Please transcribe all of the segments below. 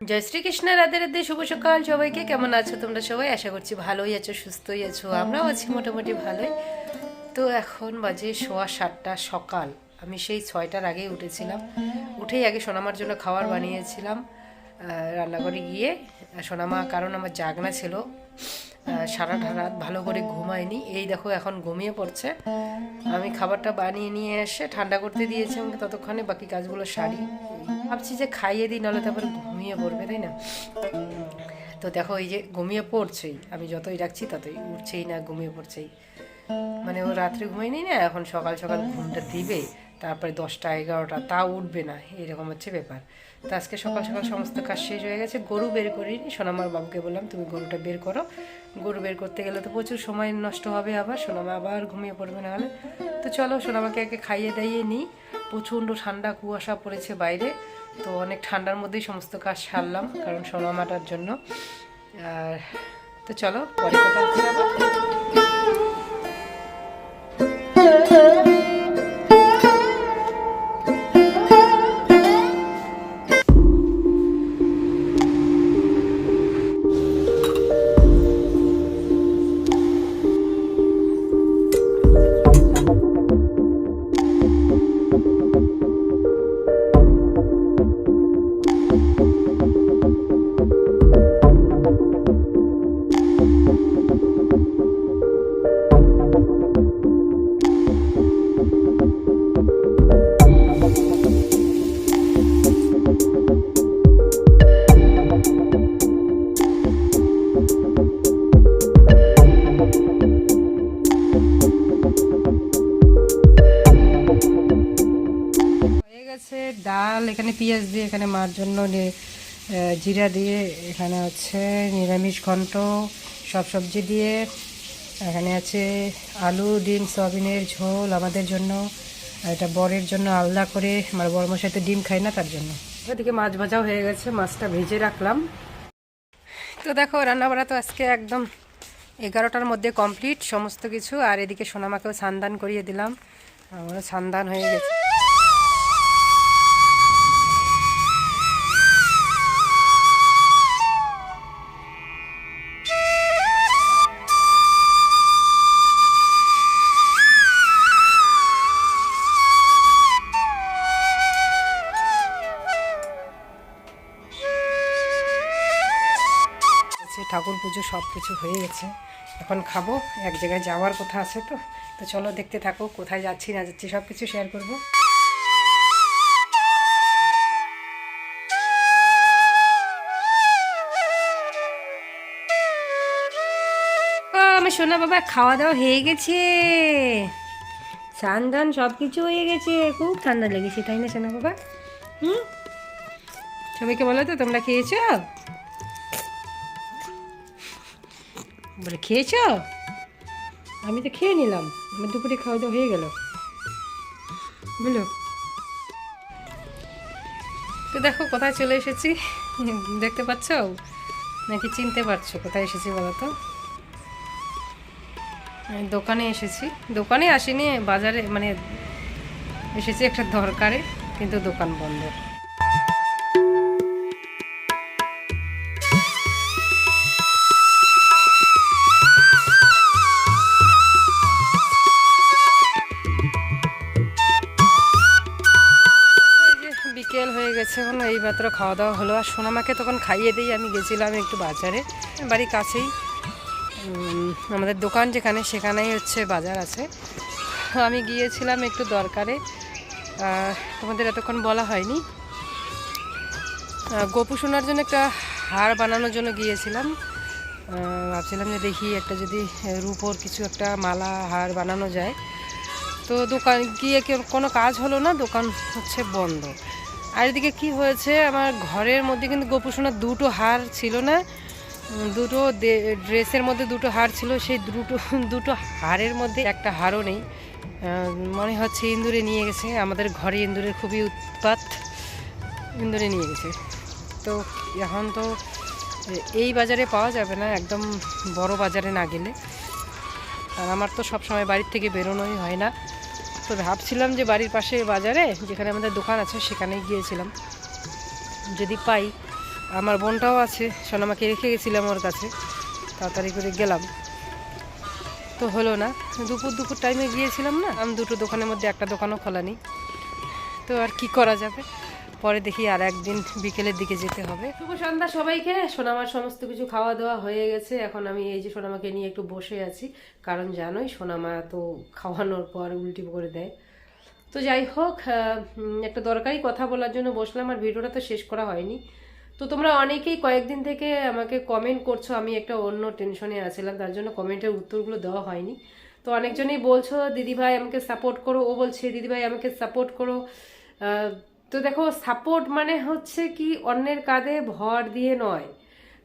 জয় শ্রীকৃষ্ণ, রাধে রাধে, শুভ সকাল সবাইকে। কেমন আছো তোমরা সবাই? আশা করছি ভালোই আছো, সুস্থই আছো। আমরাও আছি মোটামুটি ভালোই। তো এখন বাজে সোয়া সাতটা সকাল। আমি সেই ছয়টার আগেই উঠেছিলাম। উঠেই আগে সোনামার জন্য খাবার বানিয়েছিলাম রান্নাঘরে গিয়ে। সোনামা, কারণ আমার জাগনা ছিল সারাটা রাত ভালো করে ঘুমায়নি। এই দেখো এখন ঘুমিয়ে পড়ছে। আমি খাবারটা বানিয়ে নিয়ে এসে ঠান্ডা করতে দিয়েছি আমাকে ততক্ষণে, বাকি কাজগুলো সারি। ভাবছি যে খাইয়ে দিই, নাহলে তারপরে ঘুমিয়ে পড়বে, তাই না? তো দেখো, এই যে ঘুমিয়ে পড়ছেই, আমি যতই রাখছি ততই উঠছেই না, ঘুমিয়ে পড়ছেই। মানে ও রাত্রে ঘুমায়নি না, এখন সকাল সকাল ঘুমটা দিবে, তারপরে দশটা, এগারোটা তা উঠবে না, এরকম হচ্ছে ব্যাপার। তো আজকে সকাল সকাল সমস্ত কাজ শেষ হয়ে গেছে, গরু বের করিনি সোনামার বাবুকে বললাম, তুমি গরুটা বের করো। গরু বের করতে গেলে তো প্রচুর সময় নষ্ট হবে আবার, সোনামা আবার ঘুমিয়ে পড়বে না হলে। তো চলো, সোনামাকে একে খাইয়ে দাইয়ে নিই। প্রচণ্ড ঠান্ডা, কুয়াশা পড়েছে বাইরে, তো অনেক ঠান্ডার মধ্যেই সমস্ত কাজ সারলাম, কারণ সোনামাটার জন্য। আর তো চলো, পরে কথা এখানে পেঁয়াজ দিয়ে এখানে মার জন্য জিরা দিয়ে এখানে হচ্ছে নিরামিষ ঘন্ট, সব সবজি দিয়ে। এখানে আছে আলু, ডিম, সয়াবিনের ঝোল আমাদের জন্য। এটা বরের জন্য আলাদা করে, আমার বড় মশাই তো ডিম খাই না তার জন্য। ওদিকে মাছ ভাজাও হয়ে গেছে, মাছটা ভেজে রাখলাম। তো দেখো, রান্নাবাড়া তো আজকে একদম এগারোটার মধ্যে কমপ্লিট সমস্ত কিছু, আর এদিকে সোনামাকেও সান্দান করিয়ে দিলাম। আমারও সান্দান হয়ে গেছে। ঠাকুর পুজো সব কিছু হয়ে গেছে। এখন খাব, এক জায়গায় যাওয়ার কথা আছে তো। তো চলো দেখতে থাকো, কোথায় যাচ্ছি, না যাচ্ছি, সব কিছু শেয়ার করব। সোনা বাবা খাওয়া দাওয়া হয়ে গেছে। স্নান সব কিছু হয়ে গেছে। খুব ঠান্ডা লেগেছে, তাই না সোনা বাবা? হুম? সবাইকে বলো তো, তোমরা খেয়েছো? বলে, খেয়েছ? আমি তো খেয়ে নিলাম। আমার দুপুরে খাওয়া দাওয়া হয়ে গেল। বুঝলো তো দেখো, কোথায় চলে এসেছি? দেখতে পাচ্ছ? নাকি চিনতে পারছ কোথায় এসেছি বলো তো? দোকানে এসেছি। দোকানে আসিনি, বাজারে মানে এসেছি একটা দরকারে, কিন্তু দোকান বন্ধ। এখন এই মাত্র খাওয়া দাওয়া হলো। আর সোনামাকে তখন খাইয়ে দিই, আমি গেছিলাম একটু বাজারে বাড়ির কাছেই। আমাদের দোকান যেখানে, সেখানেই হচ্ছে বাজার আছে। আমি গিয়েছিলাম একটু দরকারে। তোমাদের এতক্ষণ বলা হয়নি। গোপু সোনার জন্য একটা হার বানানোর জন্য গিয়েছিলাম। ভাবছিলাম যে দেখি একটা যদি রূপোর কিছু একটা মালা, হার বানানো যায়। তো দোকান গিয়ে কোনো কাজ হলো না, দোকান হচ্ছে বন্ধ। আর এদিকে কি হয়েছে? আমার ঘরের মধ্যে কিন্তু গোপুসোনার দুটো হার ছিল না। দুটো ড্রেসের মধ্যে দুটো হার ছিল, সেই দুটো দুটো হারের মধ্যে একটা হারও নেই। মনে হচ্ছে ইন্দুরে নিয়ে গেছে। আমাদের ঘরে ইন্দুরের খুবই উৎপাত। ইন্দুরে নিয়ে গেছে। তো এখন তো এই বাজারে পাওয়া যাবে না, একদম বড় বাজারে না গেলে। আর আমার তো সব সময় বাড়ির থেকে বেরোনোই হয় না। তো ভাবছিলাম যে বাড়ির পাশে বাজারে, যেখানে আমাদের দোকান আছে সেখানে গিয়েছিলাম। যদি পাই, আমার বোনটাও আছে সোনামাকে রেখে গেছিলাম ওর কাছে। তাড়াতাড়ি করে গেলাম। তো হলো না, দুপুর দুপুর টাইমে গিয়েছিলাম না, আমি দুটো দোকানের মধ্যে একটা দোকানও খোলা নি তো আর কি করা যাবে? পরে দেখি আর একদিন বিকেলের দিকে যেতে হবে। শুভ সন্ধ্যা সবাইকে। সোনামার সমস্ত কিছু খাওয়া দাওয়া হয়ে গেছে। এখন আমি এই যে সোনামাকে নিয়ে একটু বসে আছি। কারণ জানোই সোনামা তো খাওয়ানোর পর উল্টি করে দেয়। তো যাই হোক একটা দরকারি কথা বলার জন্য বসলাম আর ভিডিওটা তো শেষ করা হয়নি। তো তোমরা অনেকেই কয়েকদিন থেকে আমাকে কমেন্ট করছ, আমি একটা অন্য টেনশনে আছিলাম, তার জন্য কমেন্টের উত্তরগুলো দেওয়া হয়নি। তো অনেকজনই বলছো দিদিভাই আমাকে সাপোর্ট করো। ও বলছে দিদিভাই আমাকে সাপোর্ট করো। তো দেখো সাপোর্ট মানে হচ্ছে কি, অন্যের কাঁধে ভর দিয়ে নয়।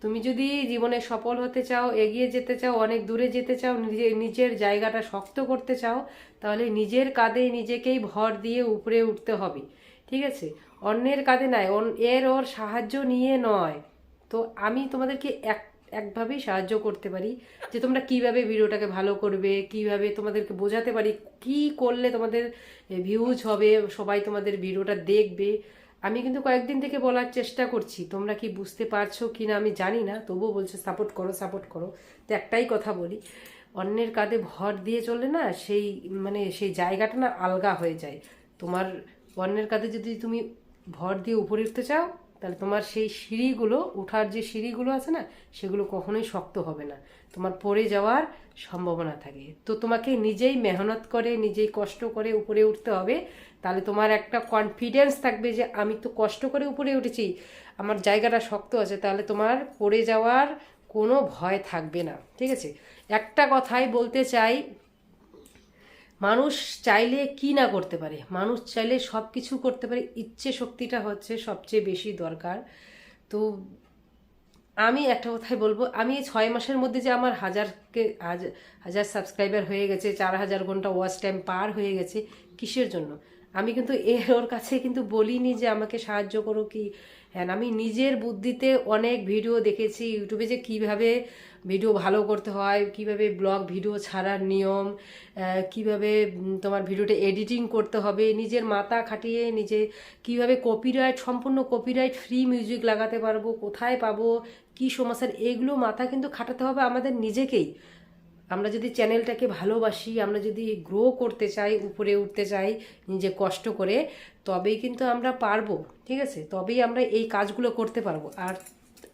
তুমি যদি জীবনে সফল হতে চাও, এগিয়ে যেতে চাও, অনেক দূরে যেতে চাও, নিজে, নিজের জায়গাটা শক্ত করতে চাও, তাহলে নিজের কাঁধে নিজেকেই ভর দিয়ে উপরে উঠতে হবে। ঠিক আছে? অন্যের কাঁধে নয় এর ওর সাহায্য নিয়ে নয়। তো আমি তোমাদেরকে এক একভাবেই সাহায্য করতে পারি যে তোমরা কীভাবে ভিডিওটাকে ভালো করবে, কীভাবে তোমাদেরকে বোঝাতে পারি, কি করলে তোমাদের ভিউজ হবে, সবাই তোমাদের ভিডিওটা দেখবে। আমি কিন্তু কয়েকদিন থেকে বলার চেষ্টা করছি, তোমরা কি বুঝতে পারছ কি না আমি জানি না, তবুও বলছে সাপোর্ট করো সাপোর্ট করো। তো একটাই কথা বলি, অন্যের কাঁধে ভর দিয়ে চলে না সেই মানে সেই জায়গাটা না আলগা হয়ে যায়। তোমার অন্যের কাঁধে যদি তুমি ভর দিয়ে উপরে উঠতে চাও তাহলে তোমার সেই সিঁড়িগুলো ওঠার যে সিঁড়িগুলো আছে না, সেগুলো কখনোই শক্ত হবে না। তোমার পড়ে যাওয়ার সম্ভাবনা থাকে। তো তোমাকে নিজেই মেহনত করে, নিজেই কষ্ট করে উপরে উঠতে হবে। তাহলে তোমার একটা কনফিডেন্স থাকবে যে, আমি তো কষ্ট করে উপরে উঠেছি, আমার জায়গাটা শক্ত আছে, তাহলে তোমার পড়ে যাওয়ার কোনো ভয় থাকবে না। ঠিক আছে? একটা কথাই বলতে চাই মানুষ চাইলে কি না করতে পারে? মানুষ চাইলে সব কিছু করতে পারে। ইচ্ছে শক্তিটা হচ্ছে সবচেয়ে বেশি দরকার। তো আমি একটা কথাই বলব, আমি এই ছয় মাসের মধ্যে যে আমার হাজারকে হাজার হাজার সাবস্ক্রাইবার হয়ে গেছে, চার হাজার ঘণ্টা ওয়াচ টাইম পার হয়ে গেছে, কিসের জন্য? আমি কিন্তু এর, ওর কাছে কিন্তু বলিনি যে আমাকে সাহায্য করো কি। হ্যাঁ আমি নিজের বুদ্ধিতে অনেক ভিডিও দেখেছি ইউটিউবে যে কীভাবে ভিডিও ভালো করতে হয়, কীভাবে ব্লগ ভিডিও ছাড়ার নিয়ম কীভাবে তোমার ভিডিওটা এডিটিং করতে হবে, নিজের মাথা খাটিয়ে নিজে কীভাবে কপিরাইট সম্পূর্ণ কপিরাইট ফ্রি মিউজিক লাগাতে পারব, কোথায় পাবো, কি সমস্যার, এগুলো মাথা কিন্তু খাটাতে হবে আমাদের নিজেকেই। আমরা যদি চ্যানেলটাকে ভালোবাসি, আমরা যদি গ্রো করতে চাই, উপরে উঠতে চাই, নিজে কষ্ট করে, তবেই কিন্তু আমরা পারব, ঠিক আছে? তবেই আমরা এই কাজগুলো করতে পারব। আর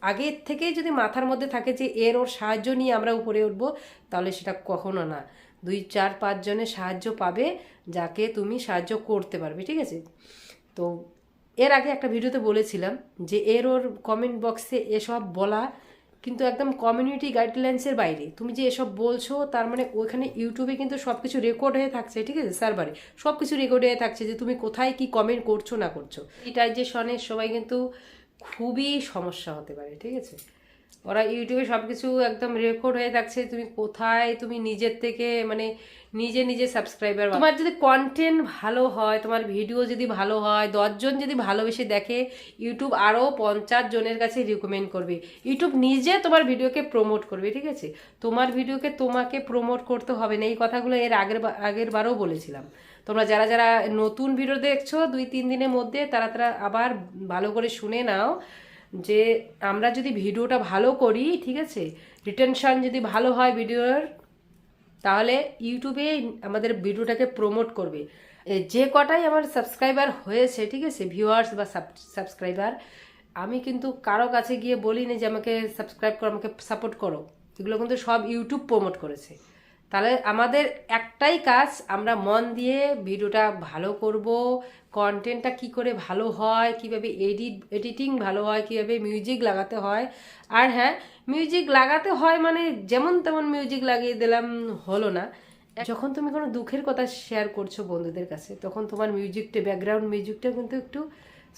আগের থেকেই যদি মাথার মধ্যে থাকে যে এর ওর সাহায্য নিয়ে আমরা উপরে উঠবো, তাহলে সেটা কখনো না। দুই, চার, পাঁচ জনের সাহায্য পাবে, যাকে তুমি সাহায্য করতে পারবে, ঠিক আছে? তো এর আগে একটা ভিডিওতে বলেছিলাম যে এর ওর কমেন্ট বক্সে এসব বলা কিন্তু একদম কমিউনিটি গাইডলাইন্সের বাইরে। তুমি যে এসব বলছো, তার মানে ওইখানে ইউটিউবে কিন্তু সব কিছু রেকর্ড হয়ে থাকছে, ঠিক আছে? সার্ভারে সব কিছু রেকর্ড হয়ে থাকছে যে তুমি কোথায় কি কমেন্ট করছ না করছ। ডিটাইজেশনের সবাই কিন্তু খুবই সমস্যা হতে পারে, ঠিক আছে? ওরা ইউটিউবে সব কিছু একদম রেকর্ড হয়ে থাকছে, তুমি কোথায়, তুমি নিজের থেকে মানে নিজে নিজে সাবস্ক্রাইবার তোমার যদি কন্টেন্ট ভালো হয়, তোমার ভিডিও যদি ভালো হয়, দশজন যদি ভালোবেসে দেখে ইউটিউব আরও পঞ্চাশ জনের কাছে রিকমেন্ড করবে। ইউটিউব নিজে তোমার ভিডিওকে প্রমোট করবে, ঠিক আছে? তোমার ভিডিওকে তোমাকে প্রমোট করতে হবে না, এই কথাগুলো এর আগের আগের বারও বলেছিলাম। তোমরা যারা যারা নতুন ভিডিও দেখছ, দুই, তিন দিনের মধ্যে তারা তারা আবার ভালো করে শুনে নাও। যে আমরা যদি ভিডিওটা ভালো করি, ঠিক আছে? রিটেনশান যদি ভালো হয় ভিডিওর, তাহলে ইউটিউবে আমাদের ভিডিওটাকে প্রমোট করবে। যে কটাই আমার সাবস্ক্রাইবার হয়েছে, ঠিক আছে? ভিউয়ার্স বা সাবস্ক্রাইবার আমি কিন্তু কারও কাছে গিয়ে বলিনি যে আমাকে সাবস্ক্রাইব করো, আমাকে সাপোর্ট করো। এগুলো কিন্তু সব ইউটিউব প্রমোট করেছে। তাহলে আমাদের একটাই কাজ, আমরা মন দিয়ে ভিডিওটা ভালো করব কন্টেন্টটা কি করে ভালো হয়, কীভাবে এডিট এডিটিং ভালো হয়, কীভাবে মিউজিক লাগাতে হয়। আর হ্যাঁ মিউজিক লাগাতে হয় মানে যেমন তেমন মিউজিক লাগিয়ে দিলাম, হলো না। যখন তুমি কোনো দুঃখের কথা শেয়ার করছ বন্ধুদের কাছে, তখন তোমার মিউজিকটা ব্যাকগ্রাউন্ড মিউজিকটা কিন্তু একটু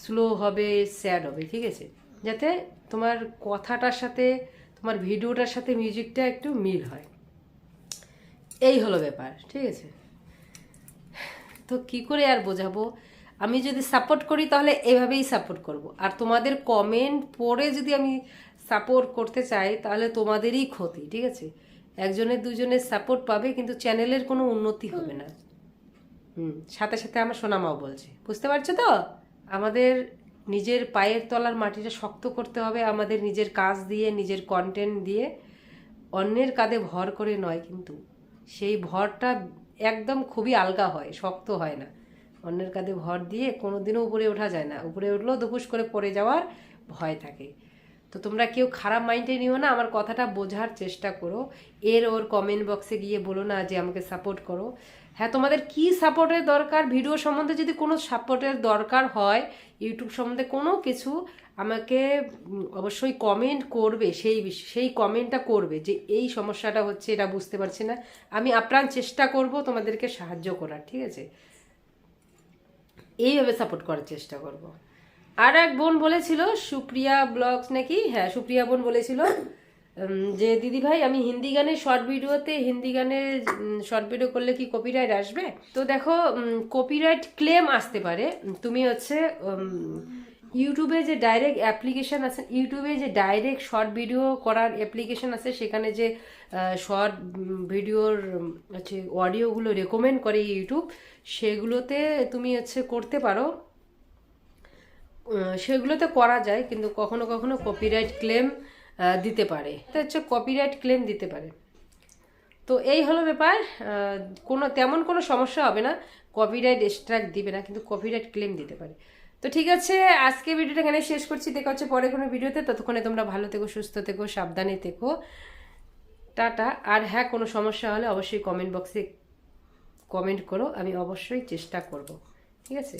স্লো হবে স্যাড হবে, ঠিক আছে? যাতে তোমার কথাটার সাথে, তোমার ভিডিওটার সাথে মিউজিকটা একটু মিল হয়। এই হলো ব্যাপার, ঠিক আছে? তো কি করে আর বোঝাবো? আমি যদি সাপোর্ট করি তাহলে এভাবেই সাপোর্ট করব। আর তোমাদের কমেন্ট পড়ে যদি আমি সাপোর্ট করতে চাই, তাহলে তোমাদেরই ক্ষতি, ঠিক আছে? একজনের দুজনের সাপোর্ট পাবে, কিন্তু চ্যানেলের কোনো উন্নতি হবে না। হুম, সাথে সাথে আমার সোনামাও বলছে। বুঝতে পারছ তো? আমাদের নিজের পায়ের তলার মাটিটা শক্ত করতে হবে, আমাদের নিজের কাজ দিয়ে, নিজের কন্টেন্ট দিয়ে। অন্যের কাঁধে ভর করে নয় কিন্তু। সেই ভরটা একদম খুবই আলগা হয়, শক্ত হয় না। অন্যের কাঁধে ভর দিয়ে কোনোদিনও উপরে ওঠা যায় না। উপরে উঠলেও দুপুস করে পড়ে যাওয়ার ভয় থাকে। তো তোমরা কেউ খারাপ মাইন্ডে নিও না, আমার কথাটা বোঝার চেষ্টা করো। এর ওর কমেন্ট বক্সে গিয়ে বলো না যে আমাকে সাপোর্ট করো। হ্যাঁ তোমাদের কি সাপোর্টের দরকার? ভিডিও সম্বন্ধে যদি কোনো সাপোর্টের দরকার হয় ইউটিউব সম্বন্ধে কোনো কিছু আমাকে অবশ্যই কমেন্ট করবে, সেই সেই কমেন্টটা করবে যে এই সমস্যাটা হচ্ছে এটা বুঝতে পারছি না। আমি আপ্রাণ চেষ্টা করব তোমাদেরকে সাহায্য করার, ঠিক আছে? এইভাবে সাপোর্ট করার চেষ্টা করব। আর এক বোন বলেছিল, সুপ্রিয়া ব্লগস নাকি? হ্যাঁ সুপ্রিয়া বোন বলেছিল যে দিদি ভাই, আমি হিন্দি গানের শর্ট ভিডিওতে হিন্দি গানের শর্ট ভিডিও করলে কি কপিরাইট আসবে? তো দেখো কপিরাইট ক্লেম আসতে পারে। তুমি হচ্ছে ইউটিউবে যে ডাইরেক্ট অ্যাপ্লিকেশন আছে ইউটিউবে যে ডাইরেক্ট শর্ট ভিডিও করার অ্যাপ্লিকেশন আছে, সেখানে যে শর্ট ভিডিওর হচ্ছে অডিওগুলো রেকমেন্ড করে ইউটিউব সেগুলোতে তুমি হচ্ছে করতে পারো। সেগুলোতে করা যায়, কিন্তু কখনো কখনো কপিরাইট ক্লেম দিতে পারে। তো হচ্ছে কপিরাইট ক্লেম দিতে পারে। তো এই হলো ব্যাপার কোনো, তেমন কোনো সমস্যা হবে না। কপিরাইট স্ট্রাইক দিবে না, কিন্তু কপিরাইট ক্লেম দিতে পারে। তো ঠিক আছে আজকে ভিডিওটা এখানে শেষ করছি। দেখা হচ্ছে পরে কোনো ভিডিওতে। ততক্ষণে তোমরা ভালো থেকো, সুস্থ থেকো, সাবধানে থেকো। টাটা। আর হ্যাঁ কোনো সমস্যা হলে অবশ্যই কমেন্ট বক্সে কমেন্ট করো। আমি অবশ্যই চেষ্টা করব। ঠিক আছে?